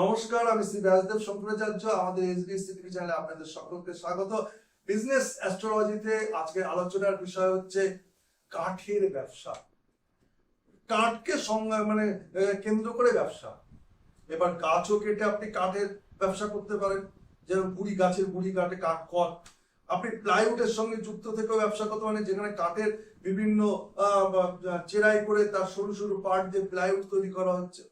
নমস্কার, আমি শ্রী ব্যাসদেব শঙ্করাচার্য, আমাদের এসবিএসসি চ্যানেলে আপনাদের সকলকে স্বাগত। বিজনেস অ্যাস্ট্রোলজিতে আজকে আলোচনার বিষয় হচ্ছে কাঠের ব্যবসা। কাঠকে মানে কেন্দ্র করে ব্যবসা। এবার গাছও কেটে আপনি কাঠের ব্যবসা করতে পারেন। যেমন বুড়ি গাছের বুড়ি কাঠে কাঠ কট আপনি প্লাইউডের সঙ্গে যুক্ত থেকেও ব্যবসা করতে পারেন, যেখানে কাঠের বিভিন্ন চেরাই করে তার সরু সরু পার্ট দিয়ে প্লাইউড তৈরি করা হচ্ছে।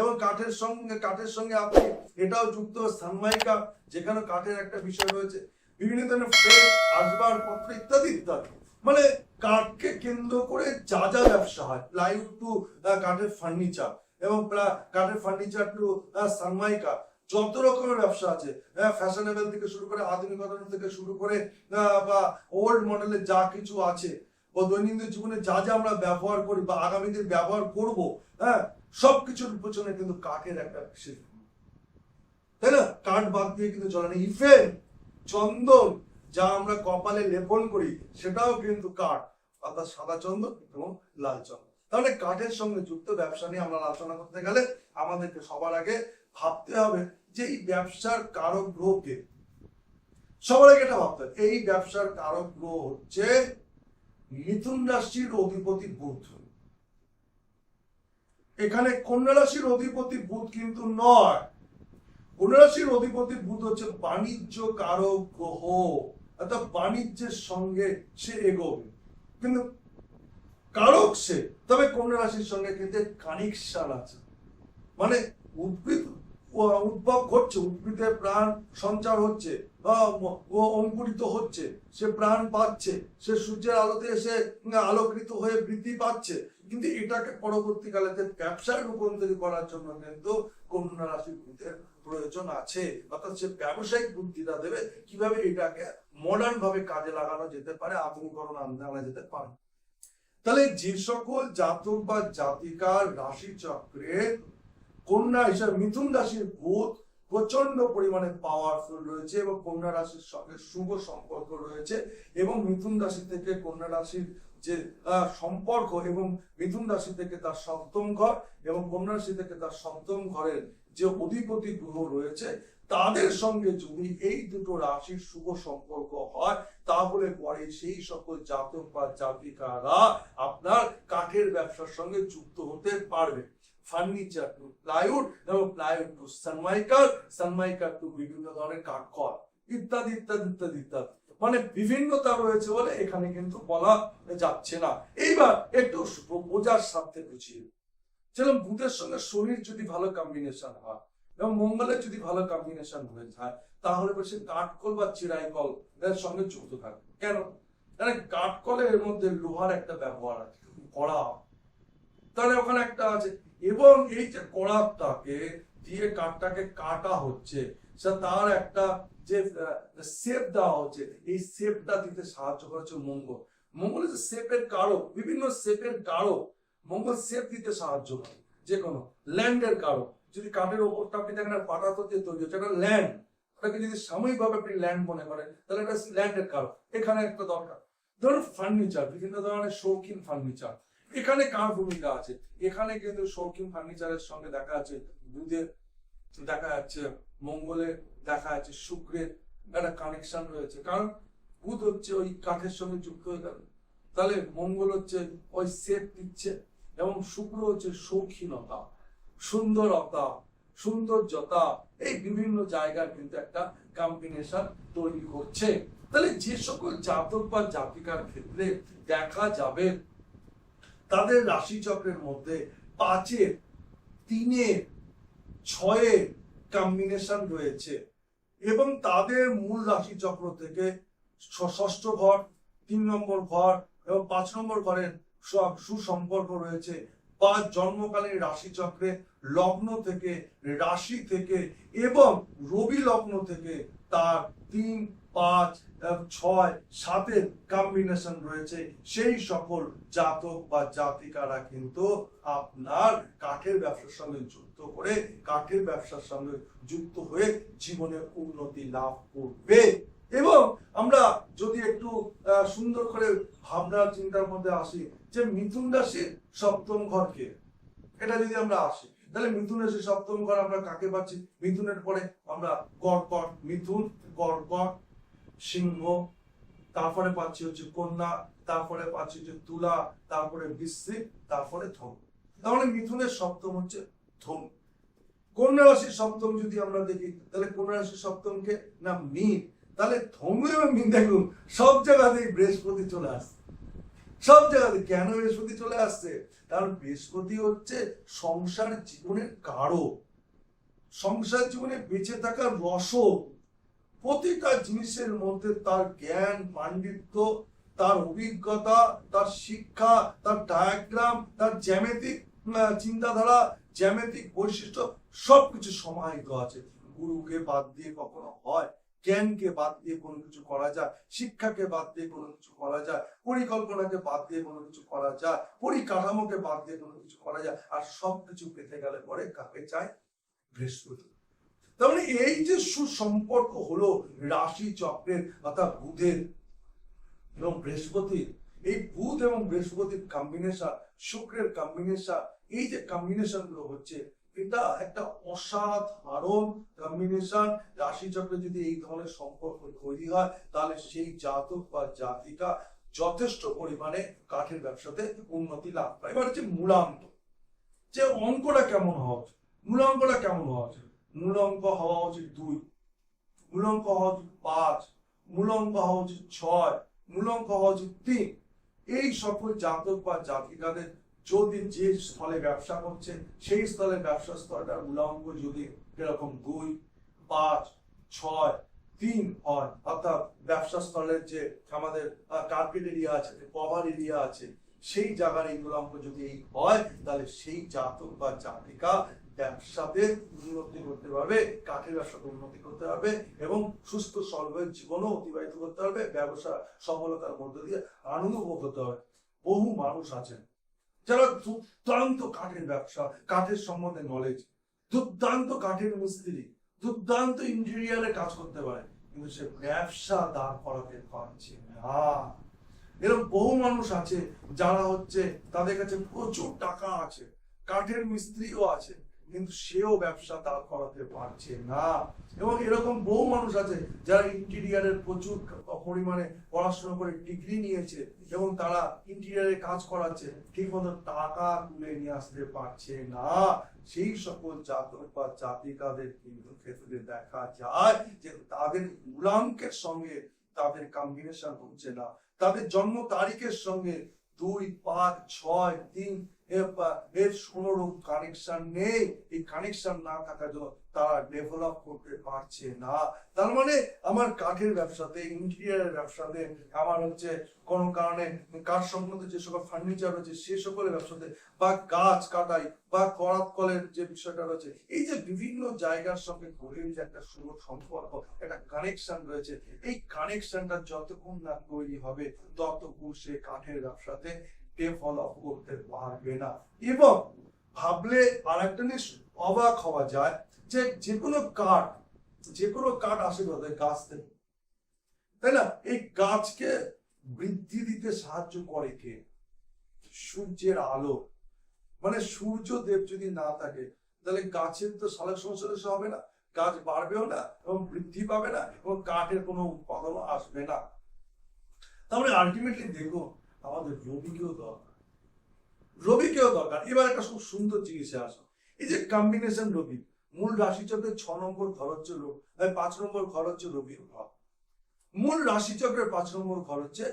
এবং কাঠের সঙ্গে কাঠের সঙ্গে আপনি এটাও যুক্ত সানমাইকা, যেখানে কাঠের একটা বিষয় রয়েছে। বিভিন্ন ধরনের ফ্রেম আসবাবপত্র ইত্যাদি ইত্যাদি। মানে কাঠকে কেন্দ্র করে যা যা ব্যবসা হয় প্লাইউড টু কাঠের ফার্নিচার এবং কাঠের ফার্নিচার টু সানমাইকা, যত রকমের ব্যবসা আছে ফ্যাশনেবল থেকে শুরু করে আধুনিকতা থেকে শুরু করে বা ওল্ড মডেলের যা কিছু আছে ও দৈনন্দিন জীবনে যা যা আমরা ব্যবহার করি বা আগামী দিন ব্যবহার করব হ্যাঁ সবকিছুর পেছনে কিন্তু কাঠের একটা বিশেষ। তাই না? কাঠ বাদ দিয়ে কিন্তু চলে না। ইফেন চন্দন, যা আমরা কপালে লেপন করি, সেটাও কিন্তু কাঠ। অর্থাৎ সাদা চন্দন এবং লাল চন্দন। তাহলে কাঠের সঙ্গে যুক্ত ব্যবসা নিয়ে আমরা আলোচনা করতে গেলে আমাদেরকে সবার আগে ভাবতে হবে যে এই ব্যবসার কারক গ্রহ কে। সবার আগে এটা ভাবতে এই ব্যবসার কারক গ্রহ হচ্ছে মিথুন রাশির অধিপতি বুধ। এখানে কন্যা রাশির অধিপতি বুধ কিন্তু নয়। কন্যা রাশির অধিপতি বুধ হচ্ছে বাণিজ্য কারক গ্রহ। অর্থাৎ বাণিজ্যের সঙ্গে সে এগোবে। কিন্তু কারক সে, তবে কন্যা রাশির সঙ্গে কিন্তু কানেকশন আছে। মানে উদ্ভিদ, উদ্ভব ঘটছে, উদ্ভিদের প্রাণ সঞ্চার হচ্ছে। অঙ্কুরিত হচ্ছে, সে প্রাণ পাচ্ছে, সে সূর্যের আলোতে এসে আলোকৃত হয়ে বৃদ্ধি পাচ্ছে। কিন্তু এটাকে পরবর্তীকালে ব্যবসায় রূপান্তরিত করার জন্য কিন্তু কন্যা রাশি বুদ্ধের প্রয়োজন আছে। অর্থাৎ সে ব্যবসায়িক বুদ্ধিটা দেবে, কীভাবে এটাকে মডার্ন ভাবে কাজে লাগানো যেতে পারে, আধুনিকরণ আনা যেতে পারে। তাহলে যে সকল জাতক বা জাতিকার রাশি চক্রে কন্যা হিসাবে মিথুন রাশির বুধ প্রচণ্ড পরিমাণে পাওয়ারফুল রয়েছে এবং কন্যা রাশির সঙ্গে শুভ সম্পর্ক রয়েছে এবং মিথুন রাশি থেকে কন্যা রাশির যে সম্পর্ক এবং মিথুন রাশি থেকে তার সপ্তম ঘর এবং কন্যা রাশি থেকে তার সপ্তম ঘরের যে অধিপতি গ্রহ রয়েছে, তাদের সঙ্গে যদি এই দুটো রাশির শুভ সম্পর্ক হয়, তাহলে পরে সেই সকল জাতক বা জাতিকারা আপনার কাঠের ব্যবসার সঙ্গে যুক্ত হতে পারবে। ফার্নিচার টু প্লাইউড এবং প্লাইউড টু সানমাইকার সানমাইকার টু বিভিন্ন ধরনের কাঠখড় ইত্যাদি ইত্যাদি ইত্যাদি ইত্যাদি। মানে বিভিন্নতা রয়েছে বলে এখানে কিন্তু বলা যাচ্ছে না। এইবার একটু বোঝার স্বার্থে বুঝিয়ে যেরকম বুধের সঙ্গে শরীর যদি ভালো কম্বিনেশন হয়, এবং মঙ্গলের যদি ভালো কম্বিনেশন হয়ে যায়, তাহলে সে কাঠকল বা চিরাই কল এর সঙ্গে যুক্ত থাকবে কেন? মানে কাঠকলের মধ্যে লোহার একটা ব্যবহার আছে, কড়া। তাহলে ওখানে এবং এই যে কড়াটাকে দিয়ে কাঠটাকে কাটা হচ্ছে তার একটা যে শেপ দেওয়া হচ্ছে, এই শেপটা দিতে সাহায্য করেছে মঙ্গল। মঙ্গল যে শেপের কারক, বিভিন্ন শেপের কারক মঙ্গল শেপ দিতে সাহায্য করে। যে কোনো ল্যান্ডের কারক, যদি কাঠের ওপরটা আপনি দেখেন পাটাতো দিয়ে তৈরি হচ্ছে, একটা ল্যান্ড ওটাকে যদি সাময়িকভাবে আপনি ল্যান্ড মনে করেন, তাহলে এটা ল্যান্ডের কারক। এখানে একটা দরকার। ধরুন ফার্নিচার বিভিন্ন ধরনের শৌখিন ফার্নিচার এখানে কার ভূমিকা আছে? এখানে কিন্তু শৌখিন ফার্নিচারের সঙ্গে দেখা যাচ্ছে বুধের দেখা যাচ্ছে মঙ্গলের, দেখা যাচ্ছে শুক্রের একটা কানেকশন রয়েছে। কারণ বুধ হচ্ছে ওই কাঠের সঙ্গে যুক্ত হয়ে গেল। তাহলে মঙ্গল হচ্ছে ওই সেপ দিচ্ছে এবং শুক্র হচ্ছে শৌখিনতা, সুন্দরতা, সৌন্দর্যতা। এই বিভিন্ন জায়গার কিন্তু একটা কম্বিনেশন তৈরি করছে তাহলে যে সকল জাতক বা জাতিকার ক্ষেত্রে দেখা যাবে তাদের রাশিচক্রের মধ্যে পাঁচের তিনের ছয়ের কম্বিনেশন রয়েছে এবং তাদের মূল রাশিচক্র থেকে ষষ্ঠ ঘর তিন নম্বর ঘর এবং পাঁচ নম্বর ঘরের সব সুসম্পর্ক রয়েছে। বা জন্মকালীন রাশিচক্রে লগ্ন থেকে, রাশি থেকে এবং রবি লগ্ন থেকে তার তিন পাঁচ ছয় সাতের কম্বিনেশন রয়েছে। সেই সকল জাতক বা জাতিকারা কিন্তু আপনার কাঠের ব্যবসার সঙ্গে যুক্ত করে কাঠের ব্যবসার সঙ্গে যুক্ত হয়ে জীবনে উন্নতি লাভ করবে। এবং আমরা যদি একটু সুন্দর করে ভাবনা চিন্তার মধ্যে আসি যে মিথুন রাশির সপ্তম ঘরকে, এটা যদি আমরা আসি, তাহলে মিথুন রাশি সপ্তম ঘর আমরা কাকে পাচ্ছি? মিথুনের পরে আমরা কর্কট মিথুন কর্কট সিংহ, তারপরে পাচ্ছি হচ্ছে কন্যা, তারপরে পাচ্ছি হচ্ছে তুলা, তারপরে বৃশ্চিক, তারপরে ধনু। তাহলে মিথুনের সপ্তম হচ্ছে ধনু। কন্যা রাশির সপ্তম যদি আমরা দেখি, তাহলে কন্যা রাশির সপ্তমকে না মীন? তাহলে ধনু এবং মীন দেখুন, সব জায়গাতেই বৃহস্পতি চলে আসছে। সব জায়গাতে কেন বৃহস্পতি চলে আসছে? কারণ বৃহস্পতি হচ্ছে সংসার জীবনের কারও সংসার জীবনে বেঁচে থাকার রসদ প্রতিটা জিনিসের মধ্যে তার জ্ঞান, পাণ্ডিত্য, তার অভিজ্ঞতা, তার শিক্ষা, তার ডায়াগ্রাম তার জ্যামিতিক চিন্তাধারা জ্যামিতিক বৈশিষ্ট্য সবকিছু সমাহিত আছে। গুরুকে বাদ দিয়ে কখনো হয়, জ্ঞানকে বাদ দিয়ে কোনো কিছু করা যায়, শিক্ষাকে বাদ দিয়ে কোনো কিছু করা যায়, পরিকল্পনাকে বাদ দিয়ে কোনো কিছু করা যায়, পরিকাঠামোকে বাদ দিয়ে কোনো কিছু করা যায়, আর সবকিছু পেতে গেলে পরে কাকে চায়? বৃহস্পতি। তার মানে এই যে সুসম্পর্ক হলো রাশি চক্রের অর্থাৎ বুধের এবং বৃহস্পতির, এই বুধ এবং বৃহস্পতির কম্বিনেশন শুক্রের কম্বিনেশন এই যে কম্বিনেশনগুলো হচ্ছে, এটা একটা অসাধারণ কম্বিনেশন রাশি চক্রে যদি এই ধরনের সম্পর্ক তৈরি হয়, তাহলে সেই জাতক বা জাতিকা যথেষ্ট পরিমাণে কাঠের ব্যবসাতে উন্নতি লাভ করে এবার হচ্ছে মূলাঙ্ক। যে অঙ্কটা কেমন হওয়া উচিত? মূলাঙ্কটা কেমন হওয়া উচিত? মূলাঙ্ক হওয়া উচিত দুই। মূলাঙ্ক হওয়া উচিত পাঁচ। মূলাঙ্ক হওয়া উচিত ছয়। মূলাঙ্ক হওয়া উচিত তিন। এই সকল জাতক বা জাতিকাদের যদি যে স্থলে ব্যবসা করছে, সেই স্থলে ব্যবসা স্থলটার মূলাঙ্ক যদি এরকম দুই, পাঁচ, ছয়, তিন হয়, অর্থাৎ ব্যবসা স্থলের যে আমাদের কার্পেট এরিয়া আছে কভার এরিয়া আছে, সেই জায়গার এই মূলাঙ্ক যদি এই হয়, তাহলে সেই জাতক বা জাতিকা উন্নতি করতে পারবে, কাঠের উন্নতি করতে পারবে এবং সুস্থ সর্বের জীবনও অতিবাহিত করতে পারবে, ব্যবসা সফলতার দিয়ে আনন্দ উপভোগ করতে হবে বহু মানুষ আছেন যারা দুর্দান্ত কাঠের ব্যবসা, কাঠের সম্বন্ধে নলেজ দুর্দান্ত কাঠের মিস্ত্রি, দুর্দান্ত ইন্টেরিয়ারে কাজ করতে পারে, কিন্তু সে ব্যবসা দাঁড় করাতে পারছে না। এরকম বহু মানুষ আছে যারা হচ্ছে তাদের কাছে প্রচুর টাকা আছে, কাঠের মিস্ত্রিও আছে কিন্তু সেও ব্যবসা দাঁড় করাতে পারছে না। এবং এরকম বহু মানুষ আছে যারা ইন্টেরিয়ারের প্রচুর পরিমাণে পড়াশোনা করে ডিগ্রি নিয়েছে এবং তারা ইন্টেরিয়ারে কাজ করাচ্ছে ঠিক মতো টাকা তুলে নিয়ে আসতে পারছে না। সেই সকল জাতক বা জাতিকাদের কিন্তু ক্ষেত্রে দেখা যায় যে তাদের মূলাঙ্কের সঙ্গে তাদের কম্বিনেশন হচ্ছে না। তাদের জন্ম তারিখের সঙ্গে দুই পাঁচ ছয় তিন এর কানেকশন নেই। এই কানেকশন না থাকার জন্য তারা ডেভেলপ করতে পারছে না। তার মানে আমার কাঠের ব্যবসাতে ইন্টেরিয়ারের ব্যবসাতে, আমার হচ্ছে কোনো কারণে কাঠ যে সকল ফার্নিচার রয়েছে, সে সকলের ব্যবসাতে, বা গাছ কাটাই, বা করাত কলের যে বিষয়টা রয়েছে, এই যে বিভিন্ন জায়গার সঙ্গে গড়ে যে একটা সুন্দর সম্পর্ক, একটা কানেকশন রয়েছে, এই কানেকশনটা যতক্ষণ না তৈরি হবে, ততক্ষণ সে কাঠের ব্যবসাতে ডেভেলপ করতে পারবে না এবং ভাবলে আর একটা জিনিস অবাক হওয়া যায় যে যে কোনো কাঠ যে কোনো কাঠ আসে কোথায় গাছ থেকে তাই না? এই গাছকে বৃদ্ধি দিতে সাহায্য করে কে? সূর্যের আলো। মানে সূর্য দেব যদি না থাকে, তাহলে গাছের তো সালোক সংশ্লেষ হবে না, গাছ বাড়বেও না এবং বৃদ্ধি পাবে না এবং কাঠের কোনো উৎপাদন আসবে না। তাহলে আলটিমেটলি দেখো আমাদের রবিকেও দরকার। রবিকেও দরকার। এবার একটা খুব সুন্দর জিনিসে আসো। এই যে কম্বিনেশন রবি, মূল রাশিচক্রের ছ নম্বর ঘর হচ্ছে পাঁচ নম্বর ঘর হচ্ছে রবির ঘর। মূল রাশিচক্রের পাঁচ নম্বর ঘর হচ্ছে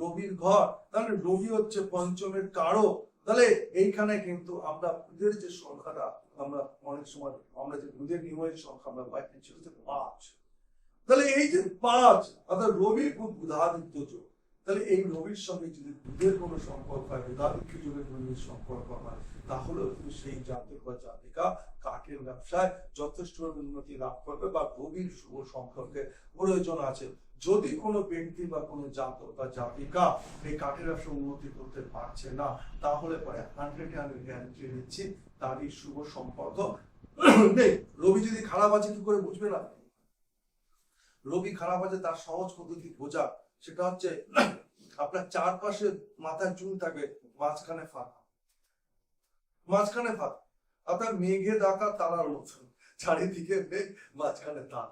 রবির ঘর। তাহলে রবি হচ্ছে পঞ্চমের কারও তাহলে এইখানে কিন্তু আমরা বুধের যে সংখ্যাটা, আমরা অনেক সময়, আমরা যে বুধের নিয়মের সংখ্যা আমরা পাঁচ। তাহলে এই যে পাঁচ, অর্থাৎ রবি খুব বুধাদিত্য যোগ। তাহলে এই রবির সঙ্গে যদি বুধের কোনো সম্পর্ক হয় বুধাদিত্য যোগের কোনো যদি সম্পর্ক হয়, তাহলেও কিন্তু সেই জাতক বা জাতিকা কাঠের ব্যবসায় যথেষ্ট উন্নতি লাভ করবে বা রবির শুভ সম্পর্কে প্রয়োজন আছে। যদি কোনো ব্যক্তি বা কোনো জাতক বা জাতিকা এই কাঠের ব্যবসা উন্নতি করতে পারছে না, তাহলে পরে হান্ড্রেড হান্ড্রেড গ্যারান্টি দিচ্ছি তারই শুভ সম্পর্ক নেই। রবি যদি খারাপ আছে কি করে বুঝবে না? রবি খারাপ আছে তার সহজ পদ্ধতি বোঝা। সেটা হচ্ছে আপনার চারপাশে মাথায় চুল থাকবে, মাঝখানে ফাঁকা। মাঝখানে ফাঁকা। আপনার মেঘে ডাকা তারার মতন, চারিদিকে মেঘ, মাঝখানে তার।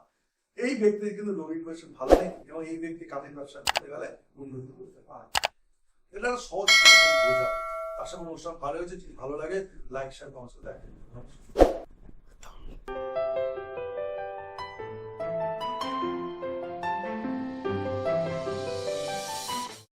এই ব্যক্তির কিন্তু রবির কোয়েশন ভালো নেই, এবং এই ব্যক্তি কাঠের ব্যবসা করতে গেলে উন্নতি করতে পারে। এটা সহজ বোঝা। আশা করি অনুষ্ঠান ভালো হয়েছে, যদি ভালো লাগে লাইক শেয়ার কমেন্ট করে দেখেন।